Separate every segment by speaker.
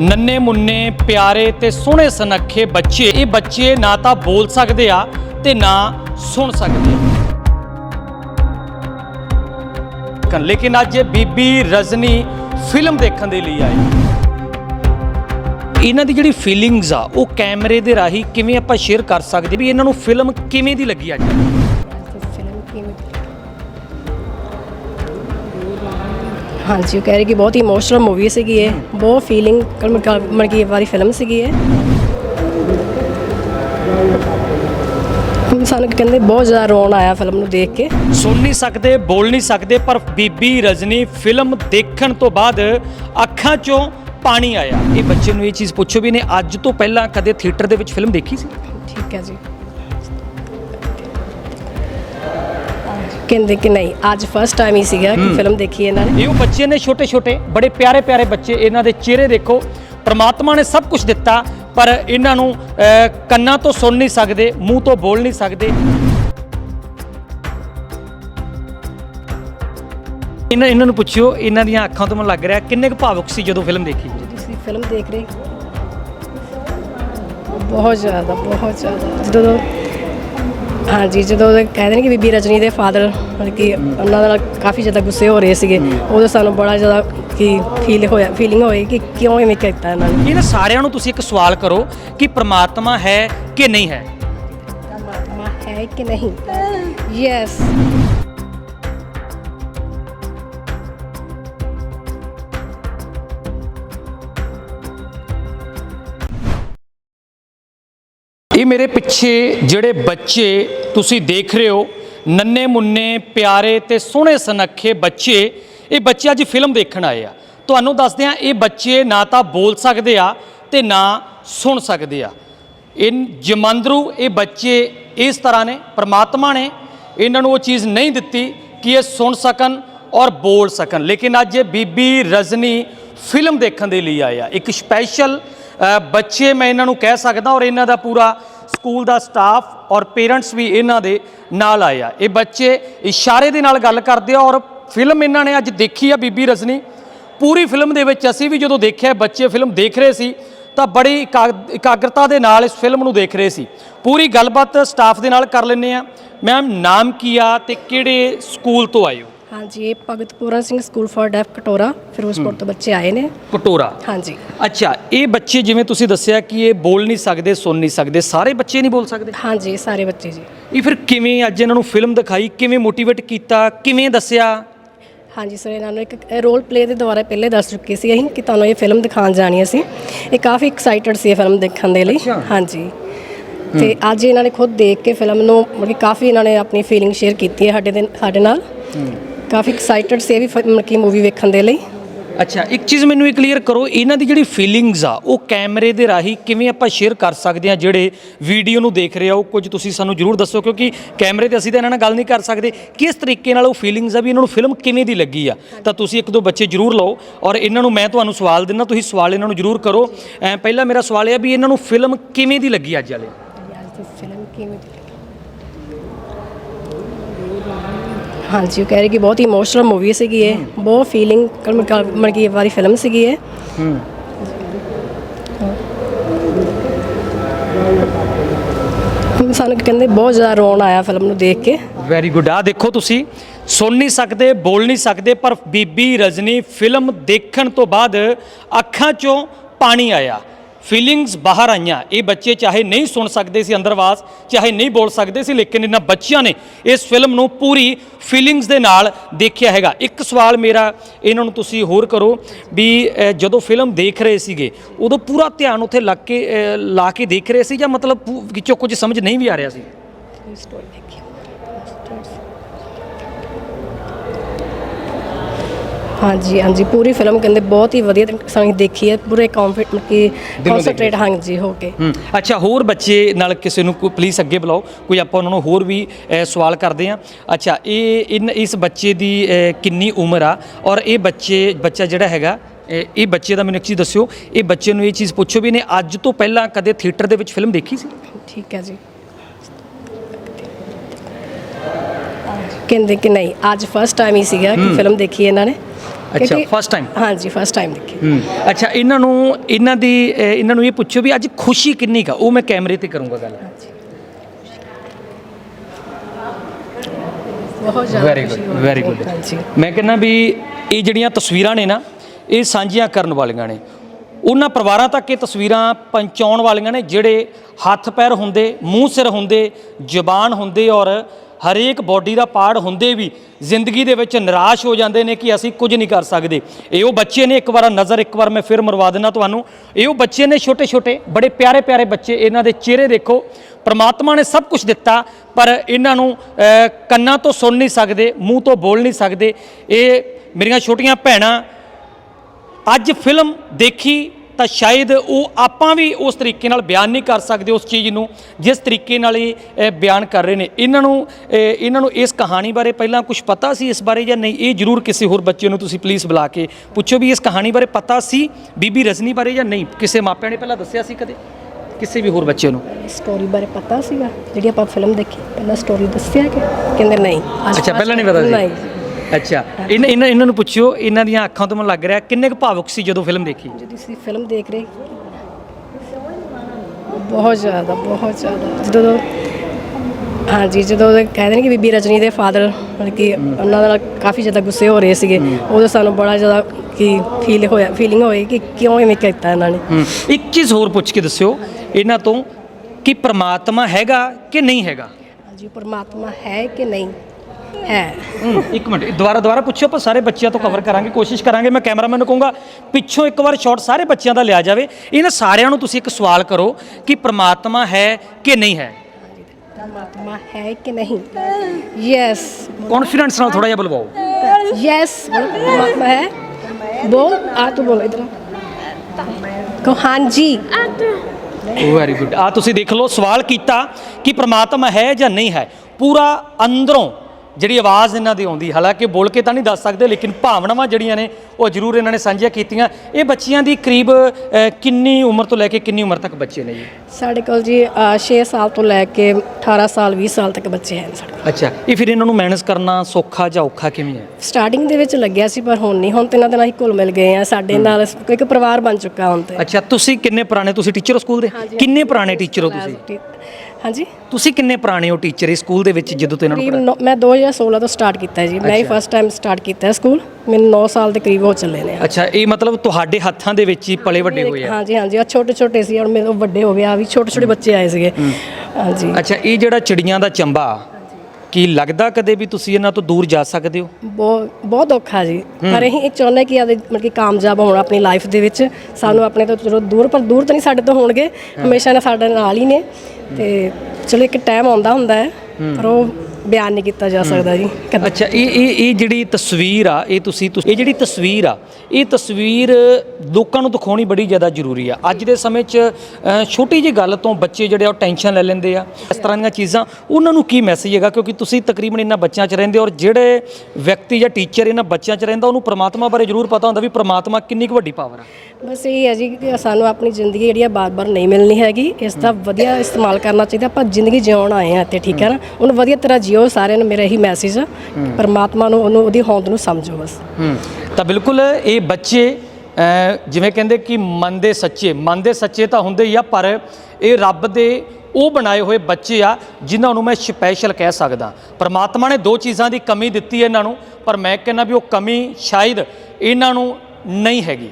Speaker 1: ਨੰਨੇ ਮੁੰਨੇ, ਪਿਆਰੇ ਤੇ ਸੋਹਣੇ ਸੁਨੱਖੇ ਬੱਚੇ। ਇਹ ਬੱਚੇ ਨਾ ਤਾਂ ਬੋਲ ਸਕਦੇ ਆ ਤੇ ਨਾ ਸੁਣ ਸਕਦੇ ਆ। ਲੇਕਿਨ ਅੱਜ ਇਹ ਬੀਬੀ ਰਜਨੀ ਫਿਲਮ ਦੇਖਣ ਦੇ ਲਈ ਆਏ ਇਹਨਾਂ ਦੀ ਜਿਹੜੀ ਫੀਲਿੰਗਸ ਆ, ਉਹ ਕੈਮਰੇ ਦੇ ਰਾਹੀਂ ਕਿਵੇਂ ਆਪਾਂ ਸ਼ੇਅਰ ਕਰ ਸਕਦੇ ਵੀ ਇਹਨਾਂ ਨੂੰ ਫਿਲਮ ਕਿਵੇਂ ਦੀ ਲੱਗੀ ਅੱਜ?
Speaker 2: ਫਿਲਮ ਕਿਵੇਂ ਹਾਂਜੀ ਉਹ ਕਹਿ ਰਹੇ ਕਿ ਬਹੁਤ ਇਮੋਸ਼ਨਲ ਮੂਵੀ ਸੀਗੀ ਇਹ। ਬਹੁਤ ਫੀਲਿੰਗ ਮਨ ਕੀ ਵਾਲੀ ਫਿਲਮ ਸੀਗੀ ਇਹ। ਹੁਣ ਸਾਨੂੰ ਕਹਿੰਦੇ ਬਹੁਤ ਜ਼ਿਆਦਾ ਰੋਣ ਆਇਆ ਫਿਲਮ ਨੂੰ ਦੇਖ ਕੇ।
Speaker 1: ਸੁਣ ਨਹੀਂ ਸਕਦੇ ਬੋਲ ਨਹੀਂ ਸਕਦੇ ਪਰ ਬੀਬੀ ਰਜਨੀ ਫਿਲਮ ਦੇਖਣ ਤੋਂ ਬਾਅਦ ਅੱਖਾਂ 'ਚੋਂ ਪਾਣੀ ਆਇਆ। ਇਹ ਬੱਚੇ ਨੂੰ ਇਹ ਚੀਜ਼ ਪੁੱਛੋ ਵੀ ਨੇ ਅੱਜ ਤੋਂ ਪਹਿਲਾਂ ਕਦੇ ਥੀਏਟਰ ਦੇ ਵਿੱਚ ਫਿਲਮ ਦੇਖੀ ਸੀ?
Speaker 2: ਠੀਕ ਹੈ ਜੀ। ਕਹਿੰਦੇ ਕਿ ਨਹੀਂ ਅੱਜ ਫਸਟ ਟਾਈਮ ਹੀ ਸੀਗਾ ਕਿ ਫਿਲਮ ਦੇਖੀ ਇਹਨਾਂ ਨੇ।
Speaker 1: ਇਹ ਉਹ ਬੱਚੇ ਨੇ ਛੋਟੇ ਛੋਟੇ ਬੜੇ ਪਿਆਰੇ ਪਿਆਰੇ ਬੱਚੇ ਇਹਨਾਂ ਦੇ ਚਿਹਰੇ ਦੇਖੋ। ਪ੍ਰਮਾਤਮਾ ਨੇ ਸਭ ਕੁਝ ਦਿੱਤਾ ਪਰ ਇਹਨਾਂ ਨੂੰ ਕੰਨਾਂ ਤੋਂ ਸੁਣ ਨਹੀਂ ਸਕਦੇ ਮੂੰਹ ਤੋਂ ਬੋਲ ਨਹੀਂ ਸਕਦੇ। ਇਹਨਾਂ ਇਹਨਾਂ ਨੂੰ ਪੁੱਛਿਓ ਇਹਨਾਂ ਦੀਆਂ ਅੱਖਾਂ ਤੋਂ ਮੈਨੂੰ ਲੱਗ ਰਿਹਾ ਕਿੰਨੇ ਕੁ ਭਾਵੁਕ ਸੀ ਜਦੋਂ ਫਿਲਮ ਦੇਖੀ?
Speaker 2: ਤੁਸੀਂ ਫਿਲਮ ਦੇਖ ਰਹੇ ਬਹੁਤ ਜ਼ਿਆਦਾ ਬਹੁਤ ਜ਼ਿਆਦਾ। ਜਦੋਂ ਹਾਂਜੀ ਜਦੋਂ ਉਹ ਕਹਿੰਦੇ ਨੇ ਕਿ ਬੀਬੀ ਰਜਨੀ ਦੇ ਫਾਦਰ ਮਤਲਬ ਕਿ ਉਹਨਾਂ ਨਾਲ ਕਾਫੀ ਜ਼ਿਆਦਾ ਗੁੱਸੇ ਹੋ ਰਹੇ ਸੀਗੇ ਉਦੋਂ ਸਾਨੂੰ ਬੜਾ ਜ਼ਿਆਦਾ ਕਿ ਫੀਲ ਹੋਇਆ ਫੀਲਿੰਗ ਹੋਈ ਕਿ ਕਿਉਂ ਐਵੇਂ ਕੀਤਾ ਇਹਨਾਂ ਨੇ।
Speaker 1: ਇਹਨਾਂ ਸਾਰਿਆਂ ਨੂੰ ਤੁਸੀਂ ਇੱਕ ਸਵਾਲ ਕਰੋ ਕਿ ਪ੍ਰਮਾਤਮਾ ਹੈ ਕਿ ਨਹੀਂ ਹੈ?
Speaker 2: ਪਰਮਾਤਮਾ ਹੈ ਕਿ ਨਹੀਂ? ਯੈਸ
Speaker 1: ਇਹ ਮੇਰੇ ਪਿੱਛੇ ਜਿਹੜੇ ਬੱਚੇ ਤੁਸੀਂ ਦੇਖ ਰਹੇ ਹੋ, ਨੰਨੇ ਮੁੰਨੇ, ਪਿਆਰੇ ਤੇ ਸੋਹਣੇ ਸੁਨੱਖੇ ਬੱਚੇ, ਇਹ ਬੱਚੇ ਅੱਜ ਫਿਲਮ ਦੇਖਣ ਆਏ ਆ। ਤੁਹਾਨੂੰ ਦੱਸਦੇ ਆ ਇਹ ਬੱਚੇ ਨਾ ਤਾਂ ਬੋਲ ਸਕਦੇ ਆ ਤੇ ਨਾ ਸੁਣ ਸਕਦੇ ਆ। ਇਨ ਜਮੰਦਰੂ, ਇਹ ਬੱਚੇ ਇਸ ਤਰ੍ਹਾਂ ਨੇ, ਪ੍ਰਮਾਤਮਾ ਨੇ ਇਹਨਾਂ ਨੂੰ ਉਹ ਚੀਜ਼ ਨਹੀਂ ਦਿੱਤੀ ਕਿ ਇਹ ਸੁਣ ਸਕਣ ਔਰ ਬੋਲ ਸਕਣ। ਲੇਕਿਨ ਅੱਜ ਇਹ ਬੀਬੀ ਰਜਨੀ ਫਿਲਮ ਦੇਖਣ ਦੇ ਲਈ ਆਏ ਆ। ਇੱਕ ਸਪੈਸ਼ਲ ਬੱਚੇ ਮੈਂ ਇਹਨਾਂ ਨੂੰ ਕਹਿ ਸਕਦਾ ਔਰ ਇਹਨਾਂ ਦਾ ਪੂਰਾ ਸਕੂਲ ਦਾ ਸਟਾਫ ਔਰ ਪੇਰੈਂਟਸ ਵੀ ਇਹਨਾਂ ਦੇ ਨਾਲ ਆਏ ਆ। ਇਹ ਬੱਚੇ ਇਸ਼ਾਰੇ ਦੇ ਨਾਲ ਗੱਲ ਕਰਦੇ ਆ ਔਰ ਫਿਲਮ ਇਹਨਾਂ ਨੇ ਅੱਜ ਦੇਖੀ ਆ ਬੀਬੀ ਰਜਨੀ। ਪੂਰੀ ਫਿਲਮ ਦੇ ਵਿੱਚ ਅਸੀਂ ਵੀ ਜਦੋਂ ਦੇਖਿਆ ਬੱਚੇ ਫਿਲਮ ਦੇਖ ਰਹੇ ਸੀ, ਤਾਂ ਬੜੀ ਇਕਾ- ਇਕਾਗਰਤਾ ਦੇ ਨਾਲ ਇਸ ਫਿਲਮ ਨੂੰ ਦੇਖ ਰਹੇ ਸੀ। ਪੂਰੀ ਗੱਲਬਾਤ ਸਟਾਫ ਦੇ ਨਾਲ ਕਰ ਲੈਂਦੇ ਆ। ਮੈਮ, ਨਾਮ ਕੀ ਆ ਤੇ ਕਿਹੜੇ ਸਕੂਲ ਤੋਂ ਆਏ ਹੋ?
Speaker 2: ਹਾਂਜੀ ਇਹ Bhagat Puran Singh school for deaf Katora Ferozepur ਤੋਂ ਬੱਚੇ ਆਏ ਨੇ।
Speaker 1: ਕਟੋਰਾ?
Speaker 2: ਹਾਂਜੀ।
Speaker 1: ਅੱਛਾ ਇਹ ਬੱਚੇ ਜਿਵੇਂ ਤੁਸੀਂ ਦੱਸਿਆ ਕਿ ਇਹ ਬੋਲ ਨਹੀਂ ਸਕਦੇ ਸੁਣ ਨਹੀਂ ਸਕਦੇ ਸਾਰੇ ਬੱਚੇ ਨਹੀਂ ਬੋਲ ਸਕਦੇ?
Speaker 2: ਹਾਂਜੀ ਸਾਰੇ ਬੱਚੇ ਜੀ।
Speaker 1: ਇਹ ਫਿਰ ਕਿਵੇਂ ਅੱਜ ਇਹਨਾਂ ਨੂੰ ਫਿਲਮ ਦਿਖਾਈ ਕਿਵੇਂ ਮੋਟੀਵੇਟ ਕੀਤਾ ਕਿਵੇਂ ਦੱਸਿਆ?
Speaker 2: ਹਾਂਜੀ ਸਰ ਇਹਨਾਂ ਨੂੰ ਇੱਕ ਰੋਲ ਪਲੇ ਦੇ ਦੁਆਰਾ ਪਹਿਲੇ ਦੱਸ ਚੁੱਕੇ ਸੀ ਅਸੀਂ ਕਿ ਤੁਹਾਨੂੰ ਇਹ ਫਿਲਮ ਦਿਖਾਉਣ ਜਾਣੀ ਅਸੀਂ। ਇਹ ਕਾਫੀ ਐਕਸਾਈਟਡ ਸੀ ਇਹ ਫਿਲਮ ਦੇਖਣ ਦੇ ਲਈ। ਹਾਂਜੀ। ਤੇ ਅੱਜ ਇਹਨਾਂ ਨੇ ਖੁਦ ਦੇਖ ਕੇ ਫਿਲਮ ਨੂੰ ਮਤਲਬ ਕਿ ਕਾਫੀ ਇਹਨਾਂ ਨੇ ਆਪਣੀ ਫੀਲਿੰਗ ਸ਼ੇਅਰ ਕੀਤੀ ਹੈ ਸਾਡੇ ਦੇ ਸਾਡੇ ਨਾਲ। ਕਾਫੀ ਐਕਸਾਈਟਡ ਸੀ ਇਹ ਵੀ ਫਿ- ਮਤਲਬ ਕਿ ਮੂਵੀ ਵੇਖਣ ਦੇ ਲਈ।
Speaker 1: ਅੱਛਾ ਇੱਕ ਚੀਜ਼ ਮੈਨੂੰ ਇਹ ਕਲੀਅਰ ਕਰੋ ਇਹਨਾਂ ਦੀ ਜਿਹੜੀ ਫੀਲਿੰਗਸ ਆ ਉਹ ਕੈਮਰੇ ਦੇ ਰਾਹੀਂ ਕਿਵੇਂ ਆਪਾਂ ਸ਼ੇਅਰ ਕਰ ਸਕਦੇ ਆ ਜਿਹੜੇ ਵੀਡੀਓ ਨੂੰ ਦੇਖ ਰਹੇ ਆ ਉਹ ਕੁਝ ਤੁਸੀਂ ਸਾਨੂੰ ਜਰੂਰ ਦੱਸੋ ਕਿਉਂਕਿ ਕੈਮਰੇ ਤੇ ਅਸੀਂ ਤਾਂ ਇਹਨਾਂ ਨਾਲ ਗੱਲ ਨਹੀਂ ਕਰ ਸਕਦੇ। ਕਿਸ ਤਰੀਕੇ ਨਾਲ ਉਹ ਫੀਲਿੰਗਸ ਆ ਵੀ ਇਹਨਾਂ ਨੂੰ ਫਿਲਮ ਕਿਵੇਂ ਦੀ ਲੱਗੀ ਆ? ਤਾਂ ਤੁਸੀਂ ਇੱਕ ਦੋ ਬੱਚੇ ਜਰੂਰ ਲਓ ਔਰ ਇਹਨਾਂ ਨੂੰ ਮੈਂ ਤੁਹਾਨੂੰ ਸਵਾਲ ਦਿੰਦਾ ਤੁਸੀਂ ਸਵਾਲ ਇਹਨਾਂ ਨੂੰ ਜਰੂਰ ਕਰੋ। ਐਂ ਪਹਿਲਾ ਮੇਰਾ ਸਵਾਲ ਇਹ ਆ ਵੀ ਇਹਨਾਂ ਨੂੰ ਫਿਲਮ ਕਿਵੇਂ ਦੀ ਲੱਗੀ ਅੱਜ ਵਾਲੇ?
Speaker 2: ਅੱਜ ਦੀ ਫਿਲਮ ਕਿਵੇਂ ਹਾਂਜੀ ਉਹ ਕਹਿ ਰਹੇ ਕਿ ਬਹੁਤ ਇਮੋਸ਼ਨਲ ਮੂਵੀ ਸੀਗੀ ਇਹ। ਬਹੁਤ ਫੀਲਿੰਗ ਮਨ ਕੀ ਵਾਲੀ ਫਿਲਮ ਸੀਗੀ ਇਹ। ਹੁਣ ਸਾਨੂੰ ਕਹਿੰਦੇ ਬਹੁਤ ਜ਼ਿਆਦਾ ਰੋਣ ਆਇਆ ਫਿਲਮ ਨੂੰ ਦੇਖ ਕੇ।
Speaker 1: ਵੈਰੀ ਗੁੱਡ ਆ ਦੇਖੋ ਤੁਸੀਂ ਸੁਣ ਨਹੀਂ ਸਕਦੇ ਬੋਲ ਨਹੀਂ ਸਕਦੇ ਪਰ ਬੀਬੀ ਰਜਨੀ ਫਿਲਮ ਦੇਖਣ ਤੋਂ ਬਾਅਦ ਅੱਖਾਂ 'ਚੋਂ ਪਾਣੀ ਆਇਆ। ਫੀਲਿੰਗਸ ਬਾਹਰ ਆਈਆਂ। ਇਹ ਬੱਚੇ ਚਾਹੇ ਨਹੀਂ ਸੁਣ ਸਕਦੇ ਸੀ ਅੰਦਰਵਾਸ, ਚਾਹੇ ਨਹੀਂ ਬੋਲ ਸਕਦੇ ਸੀ, ਲੇਕਿਨ ਇਹਨਾਂ ਬੱਚਿਆਂ ਨੇ ਇਸ ਫਿਲਮ ਨੂੰ ਪੂਰੀ ਫੀਲਿੰਗਸ ਦੇ ਨਾਲ ਦੇਖਿਆ ਹੈਗਾ। ਇੱਕ ਸਵਾਲ ਮੇਰਾ, ਇਹਨਾਂ ਨੂੰ ਤੁਸੀਂ ਹੋਰ ਕਰੋ ਵੀ ਜਦੋਂ ਫਿਲਮ ਦੇਖ ਰਹੇ ਸੀਗੇ, ਉਦੋਂ ਪੂਰਾ ਧਿਆਨ ਉੱਥੇ ਲੱਗ ਕੇ ਲਾ ਕੇ ਦੇਖ ਰਹੇ ਸੀ ਜਾਂ ਮਤਲਬ ਪੂ- ਵਿੱਚੋਂ ਕੁਝ ਸਮਝ ਨਹੀਂ ਵੀ ਆ ਰਿਹਾ ਸੀ?
Speaker 2: ਹਾਂਜੀ ਹਾਂਜੀ। ਪੂਰੀ ਫਿਲਮ ਕਹਿੰਦੇ ਬਹੁਤ ਹੀ ਵਧੀਆ ਨਾਲ ਦੇਖੀ ਹੈ। ਪੂਰੇ ਕੌਨਫੀਡੈਂਟ ਕਿ ਕਨਸੈਂਟਰੇਟ ਹਾਂਜੀ ਹੋ ਕੇ।
Speaker 1: ਹੂੰ। ਅੱਛਾ ਹੋਰ ਬੱਚੇ ਨਾਲ ਕਿਸੇ ਨੂੰ ਕੋਈ ਪਲੀਜ਼ ਅੱਗੇ ਬੁਲਾਓ। ਕੋਈ ਆਪਾਂ ਉਹਨਾਂ ਨੂੰ ਹੋਰ ਵੀ ਸਵਾਲ ਕਰਦੇ ਹਾਂ। ਅੱਛਾ ਇਹ ਇਨ ਇਸ ਬੱਚੇ ਦੀ ਕਿੰਨੀ ਉਮਰ ਆ? ਔਰ ਇਹ ਬੱਚੇ ਬੱਚਾ ਜਿਹੜਾ ਹੈਗਾ ਇਹ ਇਹ ਬੱਚੇ ਦਾ ਮੈਨੂੰ ਇੱਕ ਚੀਜ਼ ਦੱਸਿਓ। ਇਹ ਬੱਚੇ ਨੂੰ ਇਹ ਚੀਜ਼ ਪੁੱਛੋ ਵੀ ਨੇ ਅੱਜ ਤੋਂ ਪਹਿਲਾਂ ਕਦੇ ਥੀਏਟਰ ਦੇ ਵਿੱਚ ਫਿਲਮ ਦੇਖੀ ਸੀ?
Speaker 2: ਠੀਕ ਹੈ ਜੀ। ਕਹਿੰਦੇ ਕਿ ਨਹੀਂ ਅੱਜ ਫਸਟ ਟਾਈਮ ਹੀ ਸੀਗਾ ਕਿ ਫਿਲਮ ਦੇਖੀ ਇਹਨਾਂ ਨੇ।
Speaker 1: ਅੱਛਾ
Speaker 2: ਕਿਉਂਕਿ-
Speaker 1: ਫਸਟ ਟਾਈਮ
Speaker 2: ਹਾਂਜੀ ਫਸਟ ਟਾਈਮ ਦੇਖੀ।
Speaker 1: ਹੂੰ ਅੱਛਾ ਇਹਨਾਂ ਨੂੰ ਇਹਨਾਂ ਦੀ ਅ, ਇਹਨਾਂ ਨੂੰ ਇਹ ਪੁੱਛੋ ਵੀ ਅੱਜ ਖੁਸ਼ੀ ਕਿੰਨੀ ਕਾ ਉਹ ਮੈਂ ਕੈਮਰੇ ਤੇ ਕਰੂੰਗਾ ਗੱਲ।
Speaker 2: ਬਹੁਤ
Speaker 1: ਵੈਰੀ
Speaker 2: ਖੁਸ਼ੀ
Speaker 1: ਗੁੱਡ
Speaker 2: ਹੋਈ।
Speaker 1: ਗੁੱਡ
Speaker 2: ਹਾਂਜੀ।
Speaker 1: ਮੈਂ ਕਹਿੰਦਾ ਵੀ ਇਹ ਜਿਹੜੀਆਂ ਤਸਵੀਰਾਂ ਨੇ ਨਾ ਇਹ ਸਾਂਝੀਆਂ ਕਰਨ ਵਾਲੀਆਂ ਨੇ। ਉਹਨਾਂ ਪਰਿਵਾਰਾਂ ਤੱਕ ਇਹ ਤਸਵੀਰਾਂ ਪਹੁੰਚਾਉਣ ਵਾਲੀਆਂ ਨੇ ਜਿਹੜੇ ਹੱਥ ਪੈਰ ਹੁੰਦੇ ਮੂੰਹ ਸਿਰ ਹੁੰਦੇ ਜ਼ੁਬਾਨ ਹੁੰਦੇ ਔਰ ਹਰੇਕ ਬੋਡੀ ਦਾ ਪਾਰਟ ਹੁੰਦੇ ਵੀ ਜ਼ਿੰਦਗੀ ਦੇ ਵਿੱਚ ਨਿਰਾਸ਼ ਹੋ ਜਾਂਦੇ ਨੇ ਕਿ ਅਸੀਂ ਕੁਝ ਨਹੀਂ ਕਰ ਸਕਦੇ। ਇਹ ਉਹ ਬੱਚੇ ਨੇ ਇੱਕ ਵਾਰ ਨਜ਼ਰ, ਇੱਕ ਵਾਰ ਮੈਂ ਫਿਰ ਮਰਵਾ ਦਿੰਦਾ ਤੁਹਾਨੂੰ। ਇਹ ਉਹ ਬੱਚੇ ਨੇ ਛੋਟੇ ਛੋਟੇ ਬੜੇ ਪਿਆਰੇ ਪਿਆਰੇ ਬੱਚੇ, ਇਹਨਾਂ ਦੇ ਚਿਹਰੇ ਦੇਖੋ। ਪ੍ਰਮਾਤਮਾ ਨੇ ਸਭ ਕੁਝ ਦਿੱਤਾ, ਪਰ ਇਹਨਾਂ ਨੂੰ ਕੰਨਾਂ ਤੋਂ ਸੁਣ ਨਹੀਂ ਸਕਦੇ, ਮੂੰਹ ਤੋਂ ਬੋਲ ਨਹੀਂ ਸਕਦੇ। ਇਹ ਮੇਰੀਆਂ ਛੋਟੀਆਂ ਭੈਣਾਂ, ਅੱਜ ਫਿਲਮ ਦੇਖੀ ਤਾਂ ਸ਼ਾਇਦ ਉਹ ਆਪਾਂ ਵੀ ਉਸ ਤਰੀਕੇ ਨਾਲ ਬਿਆਨ ਨਹੀਂ ਕਰ ਸਕਦੇ ਉਸ ਚੀਜ਼ ਨੂੰ ਜਿਸ ਤਰੀਕੇ ਨਾਲ ਇਹ ਬਿਆਨ ਕਰ ਰਹੇ ਨੇ। ਇਹਨਾਂ ਨੂੰ ਇਹਨਾਂ ਨੂੰ ਇਸ ਕਹਾਣੀ ਬਾਰੇ ਪਹਿਲਾਂ ਕੁਝ ਪਤਾ ਸੀ ਇਸ ਬਾਰੇ ਜਾਂ ਨਹੀਂ? ਇਹ ਜ਼ਰੂਰ ਕਿਸੇ ਹੋਰ ਬੱਚੇ ਨੂੰ ਤੁਸੀਂ ਪਲੀਜ਼ ਬੁਲਾ ਕੇ ਪੁੱਛੋ ਵੀ ਇਸ ਕਹਾਣੀ ਬਾਰੇ ਪਤਾ ਸੀ ਬੀਬੀ ਰਜਨੀ ਬਾਰੇ ਜਾਂ ਨਹੀਂ? ਕਿਸੇ ਮਾਪਿਆਂ ਨੇ ਪਹਿਲਾਂ ਦੱਸਿਆ ਸੀ ਕਦੇ? ਕਿਸੇ ਵੀ ਹੋਰ ਬੱਚੇ ਨੂੰ?
Speaker 2: ਸਟੋਰੀ ਬਾਰੇ ਪਤਾ ਸੀਗਾ ਜਿਹੜੀ ਆਪਾਂ ਫਿਲਮ ਦੇਖੀ ਪਹਿਲਾਂ ਸਟੋਰੀ ਦੱਸਿਆ ਕਿ ਕਹਿੰਦੇ ਨਹੀਂ।
Speaker 1: ਅੱਛਾ ਪਹਿਲਾਂ ਨਹੀਂ ਪਤਾ ਸੀ?
Speaker 2: ਨਹੀਂ।
Speaker 1: ਅੱਛਾ ਇਹਨਾਂ ਇਹਨਾਂ ਇਹਨਾਂ ਨੂੰ ਪੁੱਛਿਓ ਇਹਨਾਂ ਦੀਆਂ ਅੱਖਾਂ ਤੋਂ ਮੈਨੂੰ ਲੱਗ ਰਿਹਾ ਕਿੰਨੇ ਕੁ ਭਾਵੁਕ ਸੀ ਜਦੋਂ ਫਿਲਮ ਦੇਖੀ?
Speaker 2: ਜਦੋਂ ਤੁਸੀਂ ਫਿਲਮ ਦੇਖ ਰਹੇ ਬਹੁਤ ਜ਼ਿਆਦਾ ਬਹੁਤ ਜ਼ਿਆਦਾ। ਜਦੋਂ ਹਾਂਜੀ ਜਦੋਂ ਕਹਿੰਦੇ ਨੇ ਕਿ ਬੀਬੀ ਰਜਨੀ ਦੇ ਫਾਦਰ ਮਤਲਬ ਕਿ ਉਹਨਾਂ ਨਾਲ ਕਾਫੀ ਜ਼ਿਆਦਾ ਗੁੱਸੇ ਹੋ ਰਹੇ ਸੀਗੇ ਉਦੋਂ ਸਾਨੂੰ ਬੜਾ ਜ਼ਿਆਦਾ ਕਿ ਫੀਲ ਹੋਇਆ ਫੀਲਿੰਗ ਹੋਈ ਕਿ ਕਿਉਂ ਐਵੇਂ ਕੀਤਾ ਇਹਨਾਂ ਨੇ।
Speaker 1: ਇੱਕ ਚੀਜ਼ ਹੋਰ ਪੁੱਛ ਕੇ ਦੱਸਿਓ ਇਹਨਾਂ ਤੋਂ ਕਿ ਪ੍ਰਮਾਤਮਾ ਹੈਗਾ ਕਿ ਨਹੀਂ ਹੈਗਾ?
Speaker 2: ਹਾਂਜੀ ਪਰਮਾਤਮਾ ਹੈ ਕਿ ਨਹੀਂ? ਹੈ
Speaker 1: ਹੂੰ, ਇੱਕ ਮਿੰਟ ਦੁਬਾਰਾ ਦੁਬਾਰਾ ਪੁੱਛਿਓ ਆਪਾਂ ਸਾਰੇ ਬੱਚਿਆਂ ਤੋਂ ਕਵਰ ਕਰਾਂਗੇ ਕੋਸ਼ਿਸ਼ ਕਰਾਂਗੇ ਮੈਂ ਕੈਮਰਾਮੈਨ ਨੂੰ ਕਹੂੰਗਾ ਪਿੱਛੋਂ ਇੱਕ ਵਾਰ ਸ਼ਾਟ ਸਾਰੇ ਬੱਚਿਆਂ ਦਾ ਲਿਆ ਜਾਵੇ ਇਹਨਾਂ ਸਾਰਿਆਂ ਨੂੰ ਤੁਸੀਂ ਇੱਕ ਸਵਾਲ ਕਰੋ ਕਿ ਪ੍ਰਮਾਤਮਾ ਹੈ ਕਿ ਨਹੀਂ ਹੈ
Speaker 2: ਪਰਮਾਤਮਾ ਹੈ ਕਿ ਨਹੀਂ ਯੈਸ
Speaker 1: ਕੌਨਫੀਡੈਂਸ ਨਾਲ ਥੋੜਾ ਜਿਹਾ ਬੁਲਵਾਓ
Speaker 2: यस परमात्मा है बोल आ तू बोल इधर को हाँ जी
Speaker 1: ਵੈਰੀ ਗੁੱਡ ਆ ਤੁਸੀਂ ਦੇਖ ਲਓ ਸਵਾਲ ਕੀਤਾ ਕਿ ਪ੍ਰਮਾਤਮਾ ਹੈ ਜਾਂ ਨਹੀਂ ਹੈ ਪੂਰਾ ਅੰਦਰੋਂ ਜਿਹੜੀ ਆਵਾਜ਼ ਇਹਨਾਂ ਦੀ ਆਉਂਦੀ ਹਾਲਾਂਕਿ ਬੋਲ ਕੇ ਤਾਂ ਨਹੀਂ ਦੱਸ ਸਕਦੇ ਲੇਕਿਨ ਭਾਵਨਾਵਾਂ ਜਿਹੜੀਆਂ ਨੇ ਉਹ ਜ਼ਰੂਰ ਇਹਨਾਂ ਨੇ ਸਾਂਝੀਆਂ ਕੀਤੀਆਂ। ਇਹ ਬੱਚਿਆਂ ਦੀ ਕਰੀਬ ਕਿੰਨੀ ਉਮਰ ਤੋਂ ਲੈ ਕੇ ਕਿੰਨੀ ਉਮਰ ਤੱਕ ਬੱਚੇ ਨੇ ਜੀ?
Speaker 2: ਸਾਡੇ ਕੋਲ ਜੀ 6 ਸਾਲ ਤੋਂ ਲੈ ਕੇ 18 ਸਾਲ 20 ਸਾਲ ਤੱਕ ਬੱਚੇ ਹਨ ਸਾਡੇ ਕੋਲ।
Speaker 1: ਅੱਛਾ ਇਹ ਫਿਰ ਇਹਨਾਂ ਨੂੰ ਮੈਨੇਜ ਕਰਨਾ ਸੌਖਾ ਜਾਂ ਔਖਾ ਕਿਵੇਂ ਹੈ?
Speaker 2: ਸਟਾਰਟਿੰਗ ਦੇ ਵਿੱਚ ਲੱਗਿਆ ਸੀ ਪਰ ਹੁਣ ਨਹੀਂ ਹੁਣ ਤੇ ਇਹਨਾਂ ਦੇ ਨਾਲ ਹੀ ਘੁਲ ਮਿਲ ਗਏ ਆ ਸਾਡੇ ਨਾਲ ਇੱਕ ਪਰਿਵਾਰ ਬਣ ਚੁੱਕਾ ਹੁਣ ਤੇ।
Speaker 1: ਅੱਛਾ ਤੁਸੀਂ ਕਿੰਨੇ ਪੁਰਾਣੇ ਤੁਸੀਂ ਟੀਚਰ ਹੋ ਸਕੂਲ ਦੇ? ਕਿੰਨੇ ਪੁਰਾਣੇ ਟੀਚਰ ਹੋ ਤੁਸੀਂ?
Speaker 2: ਹਾਂਜੀ?
Speaker 1: ਤੁਸੀਂ ਕਿੰਨੇ ਪੁਰਾਣੇ ਹੋ ਟੀਚਰ ਇਸ ਸਕੂਲ ਦੇ ਵਿੱਚ ਜਦੋਂ ਤੋਂ ਇਹਨਾਂ ਨੂੰ
Speaker 2: ਨੌ- ਮੈਂ 2016 ਤੋਂ ਸਟਾਰਟ ਕੀਤਾ ਜੀ। ਮੈਂ ਹੀ ਫਸਟ ਟਾਈਮ ਸਟਾਰਟ ਕੀਤਾ ਸਕੂਲ। ਮੈਨੂੰ 9 ਸਾਲ ਦੇ ਕਰੀਬ ਹੋ ਚੱਲੇ ਨੇ।
Speaker 1: ਅੱਛਾ ਇਹ ਮਤਲਬ ਤੁਹਾਡੇ ਹੱਥਾਂ ਦੇ ਵਿੱਚ ਹੀ ਪਲੇ ਵੱਡੇ ਹੋਏ ਆ?
Speaker 2: ਹਾਂਜੀ ਹਾਂਜੀ। ਆ ਛੋਟੇ ਛੋਟੇ ਸੀ ਹੁਣ ਮੇਰੇ ਵੱਡੇ ਹੋ ਗਏ ਆ। ਵੀ ਛੋਟੇ ਛੋਟੇ ਬੱਚੇ ਆਏ ਸੀਗੇ। ਹਾਂਜੀ।
Speaker 1: ਅੱਛਾ ਇਹ ਜਿਹੜਾ ਚਿੜੀਆਂ ਦਾ ਚੰਬਾ ਕੀ ਲੱਗਦਾ ਕਦੇ ਵੀ ਤੁਸੀਂ ਇਹਨਾਂ ਤੋਂ ਦੂਰ ਜਾ ਸਕਦੇ ਹੋ?
Speaker 2: ਬਹੁਤ ਬਹੁਤ ਔਖਾ ਜੀ। ਪਰ ਅਸੀਂ ਇਹ ਚਾਹੁੰਦੇ ਕਿ ਆਦੇ ਮਤਲਬ ਕਿ ਕਾਮਯਾਬ ਹੋਣ ਆਪਣੀ ਲਾਈਫ ਦੇ ਵਿੱਚ। ਸਾਨੂੰ ਆਪਣੇ ਤੋਂ ਚਲੋ ਦੂਰ ਪਰ ਦੂਰ ਤਾਂ ਨਹੀਂ ਸਾਡੇ ਤੋਂ ਹੋਣਗੇ। ਹਮੇਸ਼ਾ ਨਾ ਸਾਡੇ ਨਾਲ ਹੀ ਨੇ। ਤੇ ਚਲੋ ਇੱਕ ਟਾਈਮ ਆਉਂਦਾ ਹੁੰਦਾ ਹੈ। ਪਰ ਉਹ ਬਿਆਨ ਨਹੀਂ ਕੀਤਾ ਜਾ ਸਕਦਾ ਜੀ ਕਦੇ।
Speaker 1: ਅੱਛਾ ਇਹ ਇਹ ਇਹ ਜਿਹੜੀ ਤਸਵੀਰ ਆ ਇਹ ਤੁਸੀਂ ਤੁਸੀਂ- ਇਹ ਜਿਹੜੀ ਤਸਵੀਰ ਆ ਇਹ ਤਸਵੀਰ ਲੋਕਾਂ ਨੂੰ ਦਿਖਾਉਣੀ ਬੜੀ ਜ਼ਿਆਦਾ ਜ਼ਰੂਰੀ ਆ। ਅੱਜ ਦੇ ਸਮੇਂ 'ਚ ਅ, ਛੋਟੀ ਜਿਹੀ ਗੱਲ ਤੋਂ ਬੱਚੇ ਜਿਹੜੇ ਆ ਉਹ ਟੈਨਸ਼ਨ ਲੈ ਲੈਂਦੇ ਆ। ਇਸ ਤਰ੍ਹਾਂ ਦੀਆਂ ਚੀਜ਼ਾਂ ਉਹਨਾਂ ਨੂੰ ਕੀ ਮੈਸੇਜ ਹੈਗਾ? ਕਿਉਂਕਿ ਤੁਸੀਂ ਤਕਰੀਬਨ ਇਹਨਾਂ ਬੱਚਿਆਂ 'ਚ ਰਹਿੰਦੇ ਹੋ ਔਰ ਜਿਹੜੇ ਵਿਅਕਤੀ ਜਾਂ ਟੀਚਰ ਇਹਨਾਂ ਬੱਚਿਆਂ 'ਚ ਰਹਿੰਦਾ ਉਹਨੂੰ ਪ੍ਰਮਾਤਮਾ ਬਾਰੇ ਜ਼ਰੂਰ ਪਤਾ ਹੁੰਦਾ ਵੀ ਪ੍ਰਮਾਤਮਾ ਕਿੰਨੀ ਕੁ ਵੱਡੀ ਪਾਵਰ ਆ।
Speaker 2: ਬਸ ਇਹ ਹੈ ਜੀ ਕਿ ਸਾਨੂੰ ਆਪਣੀ ਜ਼ਿੰਦਗੀ ਜਿਹੜੀ ਆ ਬਾਰ-ਬਾਰ ਨਹੀਂ ਮਿਲਣੀ ਹੈਗੀ। ਇਸ ਦਾ ਵਧੀਆ ਇਸਤੇਮਾਲ ਕਰਨਾ ਚਾਹੀਦਾ। ਆਪਾਂ ਜ਼ਿੰਦਗੀ ਜਿਉਣ ਆਏ ਆ ਤੇ ਠੀਕ ਹੈ ਨਾ? ਉਹਨੂੰ ਵਧੀਆ ਤਰ੍ਹਾਂ ਜਿਓ ਸਾਰਿਆਂ ਨੂੰ ਮੇਰਾ ਇਹੀ ਮੈਸੇਜ ਆ ਪਰਮਾਤਮਾ ਨੂੰ ਉਹਨੂੰ ਉਹਦੀ ਹੋਂਦ ਨੂੰ ਸਮਝੋ ਬਸ।
Speaker 1: ਤਾਂ ਬਿਲਕੁਲ ਇਹ ਬੱਚੇ ਜਿਵੇਂ ਕਹਿੰਦੇ ਕਿ ਮਨ ਦੇ ਸੱਚੇ ਮਨ ਦੇ ਸੱਚੇ ਤਾਂ ਹੁੰਦੇ ਹੀ ਆ ਪਰ ਇਹ ਰੱਬ ਦੇ ਉਹ ਬਣਾਏ ਹੋਏ ਬੱਚੇ ਆ ਜਿਨ੍ਹਾਂ ਨੂੰ ਮੈਂ ਸਪੈਸ਼ਲ ਕਹਿ ਸਕਦਾ। ਪਰਮਾਤਮਾ ਨੇ ਦੋ ਚੀਜ਼ਾਂ ਦੀ ਕਮੀ ਦਿੱਤੀ ਇਹਨਾਂ ਨੂੰ ਪਰ ਮੈਂ ਕਹਿੰਦਾ ਵੀ ਉਹ ਕਮੀ ਸ਼ਾਇਦ ਇਹਨਾਂ ਨੂੰ ਨਹੀਂ ਹੈਗੀ।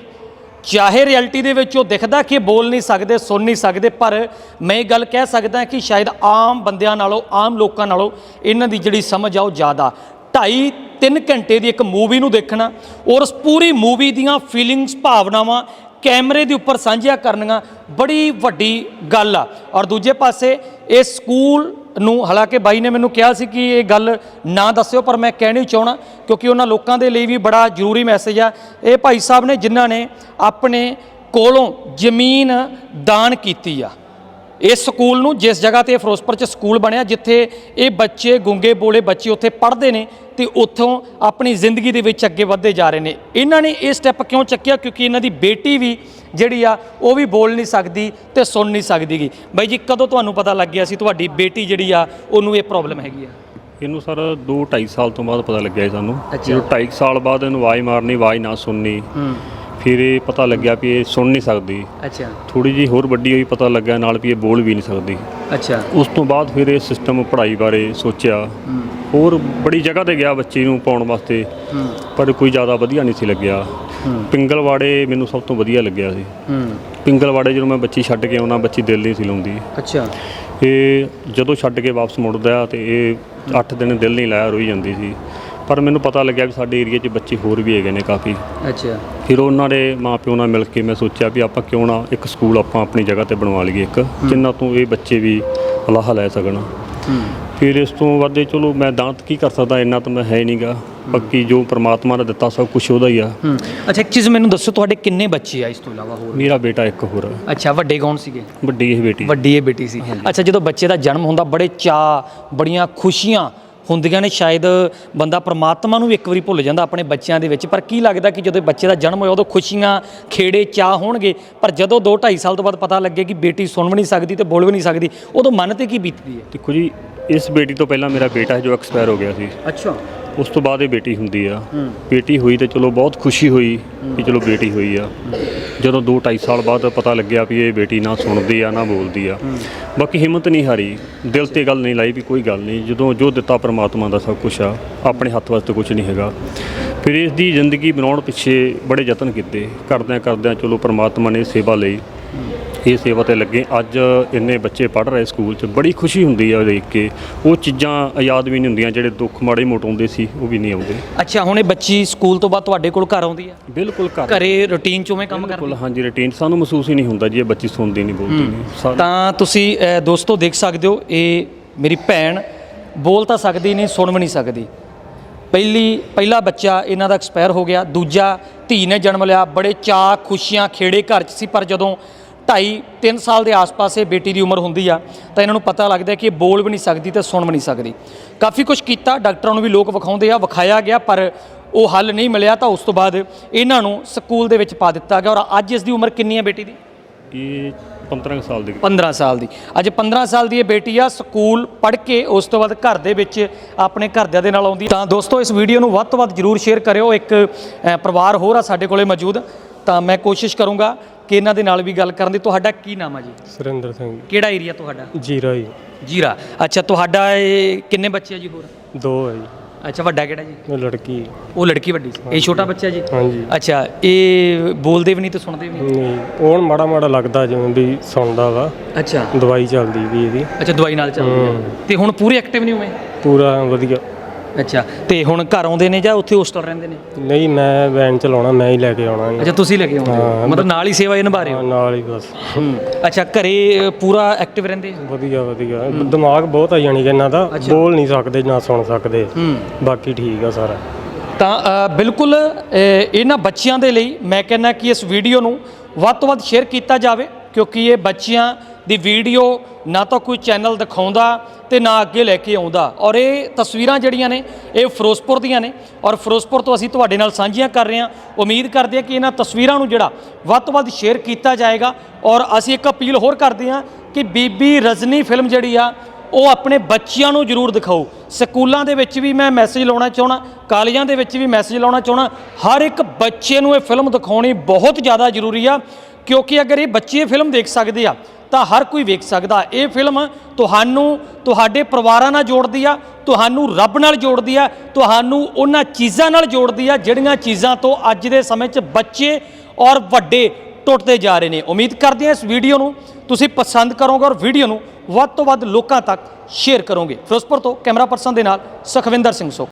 Speaker 1: ਚਾਹੇ ਰਿਐਲਿਟੀ ਦੇ ਵਿੱਚ ਉਹ ਦਿਖਦਾ ਕਿ ਬੋਲ ਨਹੀਂ ਸਕਦੇ, ਸੁਣ ਨਹੀਂ ਸਕਦੇ, ਪਰ ਮੈਂ ਇਹ ਗੱਲ ਕਹਿ ਸਕਦਾ ਕਿ ਸ਼ਾਇਦ ਆਮ ਬੰਦਿਆਂ ਨਾਲੋਂ, ਆਮ ਲੋਕਾਂ ਨਾਲੋਂ ਇਹਨਾਂ ਦੀ ਜਿਹੜੀ ਸਮਝ ਆ ਉਹ ਜ਼ਿਆਦਾ। ਢਾਈ 3 ਘੰਟੇ ਦੀ ਇੱਕ ਮੂਵੀ ਨੂੰ ਦੇਖਣਾ ਔਰ ਉਸ ਪੂਰੀ ਮੂਵੀ ਦੀਆਂ ਫੀਲਿੰਗਸ ਭਾਵਨਾਵਾਂ ਕੈਮਰੇ ਦੇ ਉੱਪਰ ਸਾਂਝੀਆਂ ਕਰਨੀਆਂ ਬੜੀ ਵੱਡੀ ਗੱਲ ਆ। ਔਰ ਦੂਜੇ ਪਾਸੇ ਇਹ ਸਕੂਲ ਨੂੰ, ਹਾਲਾਂਕਿ ਬਾਈ ਨੇ ਮੈਨੂੰ ਕਿਹਾ ਸੀ ਕਿ ਇਹ ਗੱਲ ਨਾ ਦੱਸਿਓ, ਪਰ ਮੈਂ ਕਹਿਣੀ ਚਾਹਣਾ ਕਿਉਂਕਿ ਉਹਨਾਂ ਲੋਕਾਂ ਦੇ ਲਈ ਵੀ ਬੜਾ ਜ਼ਰੂਰੀ ਮੈਸੇਜ ਆ। ਇਹ ਭਾਈ ਸਾਹਿਬ ਨੇ ਜਿਨ੍ਹਾਂ ਨੇ ਆਪਣੇ ਕੋਲੋਂ ਜ਼ਮੀਨ ਦਾਨ ਕੀਤੀ ਆ। ਇਸ ਸਕੂਲ ਨੂੰ ਜਿਸ ਜਗ੍ਹਾ ਤੇ ਫਿਰੋਜ਼ਪੁਰ ਚ ਸਕੂਲ ਬਣਿਆ ਜਿੱਥੇ ਇਹ ਬੱਚੇ ਗੁੰਗੇ ਬੋਲੇ ਬੱਚੇ ਉੱਥੇ ਪੜ੍ਹਦੇ ਨੇ ਤੇ ਉੱਥੋਂ ਆਪਣੀ ਜ਼ਿੰਦਗੀ ਦੇ ਵਿੱਚ ਅੱਗੇ ਵਧਦੇ ਜਾ ਰਹੇ ਨੇ। ਇਹਨਾਂ ਨੇ ਇਹ ਸਟੈਪ ਕਿਉਂ ਚੱਕਿਆ? ਕਿਉਂਕਿ ਇਹਨਾਂ ਦੀ ਬੇਟੀ ਵੀ ਜਿਹੜੀ ਆ ਉਹ ਵੀ ਬੋਲ ਨਹੀਂ ਸਕਦੀ ਤੇ ਸੁਣ ਨਹੀਂ ਸਕਦੀਗੀ। ਬਾਈ ਜੀ ਕਦੋਂ ਤੁਹਾਨੂੰ ਪਤਾ ਲੱਗ ਗਿਆ ਸੀ ਤੁਹਾਡੀ ਬੇਟੀ ਜਿਹੜੀ ਆ ਉਹਨੂੰ ਇਹ ਪ੍ਰੋਬਲਮ ਹੈਗੀ ਆ?
Speaker 3: ਇਹਨੂੰ ਸਰ 2 2.5 ਸਾਲ ਤੋਂ ਬਾਅਦ ਪਤਾ ਲੱਗਿਆ ਸਾਨੂੰ। ਜਦੋਂ 2.5 ਸਾਲ ਬਾਅਦ ਇਹਨੂੰ ਆਵਾਜ਼ ਮਾਰਨੀ ਆਵਾਜ਼ ਨਾ ਸੁਣਨੀ।
Speaker 1: ਹੂੰ।
Speaker 3: ਫਿਰ ਇਹ ਪਤਾ ਲੱਗਿਆ ਵੀ ਇਹ ਸੁਣ ਨਹੀਂ ਸਕਦੀ।
Speaker 1: ਅੱਛਾ।
Speaker 3: ਥੋੜੀ ਜੀ ਹੋਰ ਵੱਡੀ ਹੋਈ ਪਤਾ ਲੱਗਿਆ ਨਾਲ ਵੀ ਇਹ ਬੋਲ ਵੀ ਨਹੀਂ ਸਕਦੀ।
Speaker 1: ਅੱਛਾ।
Speaker 3: ਉਸ ਤੋਂ ਬਾਅਦ ਫਿਰ ਇਹ ਸਿਸਟਮ ਪੜ੍ਹਾਈ ਬਾਰੇ ਸੋਚਿਆ। ਹੋਰ ਬੜੀ ਜਗ੍ਹਾ ਤੇ ਗਿਆ ਬੱਚੇ ਨੂੰ ਪਾਉਣ ਵਾਸਤੇ। ਪਰ ਕੋਈ ਜ਼ਿਆਦਾ ਵਧੀਆ ਨਹੀਂ ਸੀ ਲੱਗਿਆ। ਪਿੰਗਲਵਾੜੇ ਮੈਨੂੰ ਸਭ ਤੋਂ ਵਧੀਆ ਲੱਗਿਆ ਸੀ। ਪਿੰਗਲਵਾੜੇ ਜਦੋਂ ਮੈਂ ਬੱਚੀ ਛੱਡ ਕੇ ਆਉਣਾ ਬੱਚੀ ਦਿਲ ਨਹੀਂ ਸੀ ਲਾਉਂਦੀ।
Speaker 1: ਅੱਛਾ।
Speaker 3: ਇਹ ਜਦੋਂ ਛੱਡ ਕੇ ਵਾਪਸ ਮੁੜਦਾ ਤੇ ਇਹ 8 ਦਿਨ ਦਿਲ ਨਹੀਂ ਲਾਇਆ ਰੋਈ ਜਾਂਦੀ ਸੀ। ਪਰ ਮੈਨੂੰ ਪਤਾ ਲੱਗਿਆ ਵੀ ਸਾਡੇ ਏਰੀਆ 'ਚ ਬੱਚੇ ਹੋਰ ਵੀ ਹੈਗੇ ਨੇ ਕਾਫੀ।
Speaker 1: ਅੱਛਾ।
Speaker 3: ਫਿਰ ਉਹਨਾਂ ਦੇ ਮਾਪਿਓ ਨਾਲ ਮਿਲ ਕੇ ਮੈਂ ਸੋਚਿਆ ਵੀ ਆਪਾਂ ਕਿਉਂ ਨਾ ਇੱਕ ਸਕੂਲ ਆਪਾਂ ਆਪਣੀ ਜਗ੍ਹਾ ਤੇ ਬਣਵਾ ਲਈਏ ਇੱਕ ਜਿੰਨਾ ਤੋਂ ਇਹ ਬੱਚੇ ਵੀ ਅਲਾਹ ਲੈ ਸਕਣ। ਫਿਰ ਇਸ ਤੋਂ ਵੱਧੇ ਚਲੋ ਮੈਂ ਦਾਂਤ ਕੀ ਕਰ ਸਕਦਾ ਇੰਨਾ ਤਾਂ ਮੈਂ ਹੈ ਨਹੀਂਗਾ ਬਾਕੀ ਜੋ ਪ੍ਰਮਾਤਮਾ ਨੇ ਦਿੱਤਾ ਸਭ ਕੁਝ ਉਹਦਾ ਹੀ ਆ।
Speaker 1: ਅੱਛਾ ਇੱਕ ਚੀਜ਼ ਮੈਨੂੰ ਦੱਸੋ ਤੁਹਾਡੇ ਕਿੰਨੇ ਬੱਚੇ ਆ ਇਸ ਤੋਂ ਇਲਾਵਾ ਹੋਰ?
Speaker 3: ਮੇਰਾ ਬੇਟਾ ਇੱਕ ਹੋਰ ਆ,
Speaker 1: ਅੱਛਾ ਵੱਡੇ ਕੌਣ ਸੀਗੇ?
Speaker 3: ਵੱਡੀ ਇਹ ਬੇਟੀ।
Speaker 1: ਵੱਡੀ ਇਹ ਬੇਟੀ ਸੀ। ਅੱਛਾ ਜਦੋਂ ਬੱਚੇ ਦਾ ਜਨਮ ਹੁੰਦਾ ਬੜੇ ਚਾਅ ਬੜੀਆਂ ਖੁਸ਼ੀਆਂ ਹੁੰਦੀਆਂ ਨੇ ਸ਼ਾਇਦ ਬੰਦਾ ਪ੍ਰਮਾਤਮਾ ਨੂੰ ਵੀ ਇੱਕ ਵਾਰੀ ਭੁੱਲ ਜਾਂਦਾ ਆਪਣੇ ਬੱਚਿਆਂ ਦੇ ਵਿੱਚ ਪਰ ਕੀ ਲੱਗਦਾ ਕਿ ਜਦੋਂ ਬੱਚੇ ਦਾ ਜਨਮ ਹੋਇਆ ਉਦੋਂ ਖੁਸ਼ੀਆਂ ਖੇੜੇ ਚਾਅ ਹੋਣਗੇ? ਪਰ ਜਦੋਂ 2 2.5 ਸਾਲ ਤੋਂ ਬਾਅਦ ਪਤਾ ਲੱਗੇ ਕਿ ਬੇਟੀ ਸੁਣ ਵੀ ਨਹੀਂ ਸਕਦੀ ਤੇ ਬੋਲ ਵੀ ਨਹੀਂ ਸਕਦੀ ਉਦੋਂ ਮਨ ਤੇ ਕੀ ਬੀਤਦੀ ਹੈ?
Speaker 3: ਦੇਖੋ ਜੀ ਇਸ ਬੇਟੀ ਤੋਂ ਪਹਿਲਾਂ ਮੇਰਾ ਬੇਟਾ ਹੈ ਜੋ ਐਕਸਪਾਇਰ ਹੋ ਗਿਆ ਸੀ।
Speaker 1: ਅੱਛਾ।
Speaker 3: ਉਸ ਤੋਂ ਬਾਅਦ ਇਹ ਬੇਟੀ ਹੁੰਦੀ ਆ। ਬੇਟੀ ਹੋਈ ਤੇ ਚਲੋ ਬਹੁਤ ਖੁਸ਼ੀ ਹੋਈ ਕਿ ਚਲੋ ਬੇਟੀ ਹੋਈ ਆ। ਜਦੋਂ 2 2.5 ਸਾਲ ਬਾਅਦ ਪਤਾ ਲੱਗਿਆ ਵੀ ਇਹ ਬੇਟੀ ਨਾ ਸੁਣਦੀ ਆ ਨਾ ਬੋਲਦੀ ਆ। ਬਾਕੀ ਹਿੰਮਤ ਨਹੀਂ ਹਾਰੀ। ਦਿਲ ਤੇ ਗੱਲ ਨਹੀਂ ਲਾਈ ਵੀ ਕੋਈ ਗੱਲ ਨਹੀਂ। ਜਦੋਂ ਜੋ ਦਿੱਤਾ ਪ੍ਰਮਾਤਮਾ ਦਾ ਸਭ ਕੁਝ ਆ ਆਪਣੇ ਹੱਥ ਵਾਸਤੇ ਕੁਝ ਨਹੀਂ ਹੈਗਾ। ਫਿਰ ਇਸ ਦੀ ਜ਼ਿੰਦਗੀ ਬਣਾਉਣ ਪਿੱਛੇ ਬੜੇ ਯਤਨ ਕੀਤੇ। ਕਰਦਿਆਂ ਕਰਦਿਆਂ ਚਲੋ ਪ੍ਰਮਾਤਮਾ ਨੇ ਸੇਵਾ ਲਈ। ਇਹ ਸੇਵਾ ਤੇ ਲੱਗੇ। ਅੱਜ ਇੰਨੇ ਬੱਚੇ ਪੜ੍ਹ ਰਹੇ ਸਕੂਲ 'ਚ ਬੜੀ ਖੁਸ਼ੀ ਹੁੰਦੀ ਆ ਦੇਖ ਕੇ। ਉਹ ਚੀਜ਼ਾਂ ਯਾਦ ਵੀ ਨਹੀਂ ਹੁੰਦੀਆਂ ਜਿਹੜੇ ਦੁੱਖ ਮਾੜੇ ਮੋਟੇ ਆਉਂਦੇ ਸੀ ਉਹ ਵੀ ਨਹੀਂ ਆਉਂਦੇ।
Speaker 1: ਅੱਛਾ ਹੁਣ ਇਹ ਬੱਚੀ ਸਕੂਲ ਤੋਂ ਬਾਅਦ ਤੁਹਾਡੇ ਕੋਲ ਘਰ ਆਉਂਦੀ ਆ?
Speaker 3: ਬਿਲਕੁਲ ਘਰ।
Speaker 1: ਘਰੇ ਰੁਟੀਨ ਚ ਉਵੇਂ ਕੰਮ ਕਰਦੀ?
Speaker 3: ਬਿਲਕੁਲ ਹਾਂਜੀ ਰੂਟੀਨ ਸਾਨੂੰ ਮਹਿਸੂਸ ਹੀ ਨਹੀਂ ਹੁੰਦਾ ਜੀ ਇਹ ਬੱਚੀ ਸੁਣਦੀ ਨਹੀਂ ਬੋਲਦੀ ਨਹੀਂ।
Speaker 1: ਤਾਂ ਤੁਸੀਂ ਦੋਸਤੋ ਦੇਖ ਸਕਦੇ ਹੋ ਇਹ ਮੇਰੀ ਭੈਣ ਬੋਲ ਤਾਂ ਸਕਦੀ ਨਹੀਂ ਸੁਣ ਵੀ ਨਹੀਂ ਸਕਦੀ। ਪਹਿਲੀ ਪਹਿਲਾ ਬੱਚਾ ਇਹਨਾਂ ਦਾ ਐਕਸਪਾਇਰ ਹੋ ਗਿਆ ਦੂਜਾ ਧੀ ਨੇ ਜਨਮ ਲਿਆ ਬੜੇ ਚਾਅ ਖੁਸ਼ੀਆਂ ਖੇੜੇ ਘਰ 'ਚ ਸੀ ਪਰ ਜਦੋਂ 2.5 3 ਸਾਲ ਦੇ ਆਸ-ਪਾਸ ਇਹ ਬੇਟੀ ਦੀ ਉਮਰ ਹੁੰਦੀ ਆ ਤਾਂ ਇਹਨਾਂ ਨੂੰ ਪਤਾ ਲੱਗਦਾ ਕਿ ਇਹ ਬੋਲ ਵੀ ਨਹੀਂ ਸਕਦੀ ਤੇ ਸੁਣ ਵੀ ਨਹੀਂ ਸਕਦੀ। ਕਾਫੀ ਕੁਝ ਕੀਤਾ ਡਾਕਟਰਾਂ ਨੂੰ ਵੀ ਲੋਕ ਵਿਖਾਉਂਦੇ ਆ ਵਿਖਾਇਆ ਗਿਆ ਪਰ ਉਹ ਹੱਲ ਨਹੀਂ ਮਿਲਿਆ ਤਾਂ ਉਸ ਤੋਂ ਬਾਅਦ ਇਹਨਾਂ ਨੂੰ ਸਕੂਲ ਦੇ ਵਿੱਚ ਪਾ ਦਿੱਤਾ ਗਿਆ। ਔਰ ਅੱਜ ਇਸ ਦੀ ਉਮਰ ਕਿੰਨੀ ਹੈ ਬੇਟੀ ਦੀ?
Speaker 3: ਇਹ 15 ਕੁ ਸਾਲ ਦੀ।
Speaker 1: 15 ਸਾਲ ਦੀ। ਅੱਜ 15 ਸਾਲ ਦੀ ਇਹ ਬੇਟੀ ਆ ਸਕੂਲ ਪੜ੍ਹ ਕੇ ਉਸ ਤੋਂ ਬਾਅਦ ਘਰ ਦੇ ਵਿੱਚ ਆਪਣੇ ਘਰਦਿਆਂ ਦੇ ਨਾਲ ਆਉਂਦੀ। ਤਾਂ ਦੋਸਤੋ ਇਸ ਵੀਡੀਓ ਨੂੰ ਵੱਧ ਤੋਂ ਵੱਧ ਜਰੂਰ ਸ਼ੇਅਰ ਕਰਿਓ। ਇੱਕ ਪਰਿਵਾਰ ਹੋਰ ਆ ਸਾਡੇ ਕੋਲੇ ਮੌਜੂਦ ਤਾਂ ਮੈਂ ਕੋਸ਼ਿਸ਼ ਕਰੂੰਗਾ ਕਿ ਇਹਨਾਂ ਦੇ ਨਾਲ ਵੀ ਗੱਲ ਕਰਨ ਦੀ ਤੁਹਾਡਾ ਕੀ ਨਾਮ ਆ ਜੀ?
Speaker 4: ਸੁਰਿੰਦਰ ਸਿੰਘ
Speaker 1: ਕਿਹੜਾ ਏਰੀਆ ਤੁਹਾਡਾ?
Speaker 4: ਜੀਰਾ ਜੀ।
Speaker 1: ਜੀਰਾ। ਅੱਛਾ ਤੁਹਾਡਾ ਇਹ ਕਿੰਨੇ ਬੱਚੇ ਆ ਜੀ ਹੋਰ?
Speaker 4: ਦੋ ਹੈ ਜੀ।
Speaker 1: ਅੱਛਾ ਵੱਡਾ ਕਿਹੜਾ ਜੀ?
Speaker 4: ਉਹ ਲੜਕੀ।
Speaker 1: ਉਹ ਲੜਕੀ ਵੱਡੀ ਸੀ। ਇਹ ਛੋਟਾ ਬੱਚਾ ਜੀ?
Speaker 4: ਹਾਂਜੀ।
Speaker 1: ਅੱਛਾ ਇਹ ਬੋਲਦੇ ਵੀ ਨਹੀਂ ਤੇ ਸੁਣਦੇ ਵੀ ਨਹੀਂ?
Speaker 4: ਨਹੀਂ ਉਹ ਮਾੜਾ ਮਾੜਾ ਲੱਗਦਾ ਜਿਵੇਂ ਵੀ ਸੁਣਦਾ ਵਾ।
Speaker 1: ਅੱਛਾ।
Speaker 4: ਦਵਾਈ ਚੱਲਦੀ ਵੀ ਇਹਦੀ।
Speaker 1: ਅੱਛਾ ਦਵਾਈ ਨਾਲ ਚੱਲਦੀ ਹੈ। ਤੇ ਹੁਣ ਪੂਰੇ ਐਕਟਿਵ ਨਹੀਂ ਹੋਏ
Speaker 4: ਪੂਰਾ ਵਧੀਆ।
Speaker 1: ਅੱਛਾ ਤੇ ਹੁਣ ਘਰ ਆਉਂਦੇ ਨੇ ਜਾਂ ਉੱਥੇ ਹੋਸਟਲ ਰਹਿੰਦੇ ਨੇ?
Speaker 4: ਨਹੀਂ ਮੈਂ ਵੈਨ ਚਲਾਉਣਾ ਮੈਂ ਹੀ ਲੈ ਕੇ ਆਉਣਾ।
Speaker 1: ਅੱਛਾ ਤੁਸੀਂ ਲੈ ਕੇ ਆਉਂਦੇ ਹੋ? ਮਤਲਬ ਨਾਲ ਹੀ ਸੇਵਾ ਇਹ ਨਿਭਾ ਰਹੇ
Speaker 4: ਹਾਂ,
Speaker 1: ਹੋ
Speaker 4: ਨਾਲ ਹੀ ਬਸ।
Speaker 1: ਅੱਛਾ ਘਰੇ ਪੂਰਾ ਐਕਟਿਵ ਰਹਿੰਦੇ?
Speaker 4: ਵਧੀਆ ਵਧੀਆ। ਦਿਮਾਗ ਬਹੁਤ ਆ ਜਾਣੀ ਕਿ ਇਹਨਾਂ ਦਾ। ਬੋਲ ਨਹੀਂ ਸਕਦੇ ਨਾ ਸੁਣ ਸਕਦੇ। ਬਾਕੀ ਠੀਕ ਆ ਸਾਰਾ।
Speaker 1: ਤਾਂ ਬਿਲਕੁਲ ਇਹਨਾਂ ਬੱਚਿਆਂ ਦੇ ਲਈ ਮੈਂ ਕਹਿੰਦਾ ਕਿ ਇਸ ਵੀਡੀਓ ਨੂੰ ਵੱਧ ਤੋਂ ਵੱਧ ਸ਼ੇਅਰ ਕੀਤਾ ਜਾਵੇ ਕਿਉਂਕਿ ਇਹ ਬੱਚਿਆਂ ਦੀ ਵੀਡੀਓ ਨਾ ਤਾਂ ਕੋਈ ਚੈਨਲ ਦਿਖਾਉਂਦਾ ਤੇ ਨਾ ਅੱਗੇ ਲੈ ਕੇ ਆਉਂਦਾ। ਔਰ ਇਹ ਤਸਵੀਰਾਂ ਜਿਹੜੀਆਂ ਨੇ, ਇਹ ਫਿਰੋਜ਼ਪੁਰ ਦੀਆਂ ਨੇ। ਔਰ ਫਿਰੋਜ਼ਪੁਰ ਤੋਂ ਅਸੀਂ ਤੁਹਾਡੇ ਨਾਲ ਸਾਂਝੀਆਂ ਕਰ ਰਹੇ ਹਾਂ। ਉਮੀਦ ਕਰਦੇ ਹਾਂ ਕਿ ਇਹਨਾਂ ਤਸਵੀਰਾਂ ਨੂੰ ਜਿਹੜਾ ਵੱਧ ਤੋਂ ਵੱਧ ਸ਼ੇਅਰ ਕੀਤਾ ਜਾਏਗਾ। ਔਰ ਅਸੀਂ ਇੱਕ ਅਪੀਲ ਹੋਰ ਕਰਦੇ ਹਾਂ ਕਿ ਬੀਬੀ ਰਜਨੀ ਫਿਲਮ ਜਿਹੜੀ ਆ, ਉਹ ਆਪਣੇ ਬੱਚਿਆਂ ਨੂੰ ਜ਼ਰੂਰ ਦਿਖਾਓ। ਸਕੂਲਾਂ ਦੇ ਵਿੱਚ ਵੀ ਮੈਂ ਮੈਸੇਜ ਲਾਉਣਾ ਚਾਹਣਾ ਕਾਲਜਾਂ ਦੇ ਵਿੱਚ ਵੀ ਮੈਸੇਜ ਲਾਉਣਾ ਚਾਹਣਾ ਹਰ ਇੱਕ ਬੱਚੇ ਨੂੰ ਇਹ ਫਿਲਮ ਦਿਖਾਉਣੀ ਬਹੁਤ ਜ਼ਿਆਦਾ ਜ਼ਰੂਰੀ ਆ। ਕਿਉਂਕਿ ਅਗਰ ਇਹ ਬੱਚੇ ਇਹ ਫਿਲਮ ਦੇਖ ਸਕਦੇ ਆ ਤਾਂ ਹਰ ਕੋਈ ਵੇਖ ਸਕਦਾ। ਇਹ ਫਿਲਮ ਤੁਹਾਨੂੰ, ਤੁਹਾਡੇ ਪਰਿਵਾਰਾਂ ਨਾਲ ਜੋੜਦੀ ਆ, ਤੁਹਾਨੂੰ ਰੱਬ ਨਾਲ ਜੋੜਦੀ ਆ, ਤੁਹਾਨੂੰ ਉਹਨਾਂ ਚੀਜ਼ਾਂ ਨਾਲ ਜੋੜਦੀ ਆ, ਜਿਹੜੀਆਂ ਚੀਜ਼ਾਂ ਤੋਂ ਅੱਜ ਦੇ ਸਮੇਂ 'ਚ ਬੱਚੇ ਔਰ ਵੱਡੇ ਟੁੱਟਦੇ ਜਾ ਰਹੇ ਨੇ। ਉਮੀਦ ਕਰਦੇ ਹਾਂ ਇਸ ਵੀਡੀਓ ਨੂੰ ਤੁਸੀਂ ਪਸੰਦ ਕਰੋਗੇ ਔਰ ਵੀਡੀਓ ਨੂੰ ਵੱਧ ਤੋਂ ਵੱਧ ਲੋਕਾਂ ਤੱਕ ਸ਼ੇਅਰ ਕਰੋਗੇ। ਫਿਰੋਜ਼ਪੁਰ ਤੋਂ ਕੈਮਰਾ ਪਰਸਨ ਦੇ ਨਾਲ ਸੁਖਵਿੰਦਰ ਸਿੰਘ ਸੋ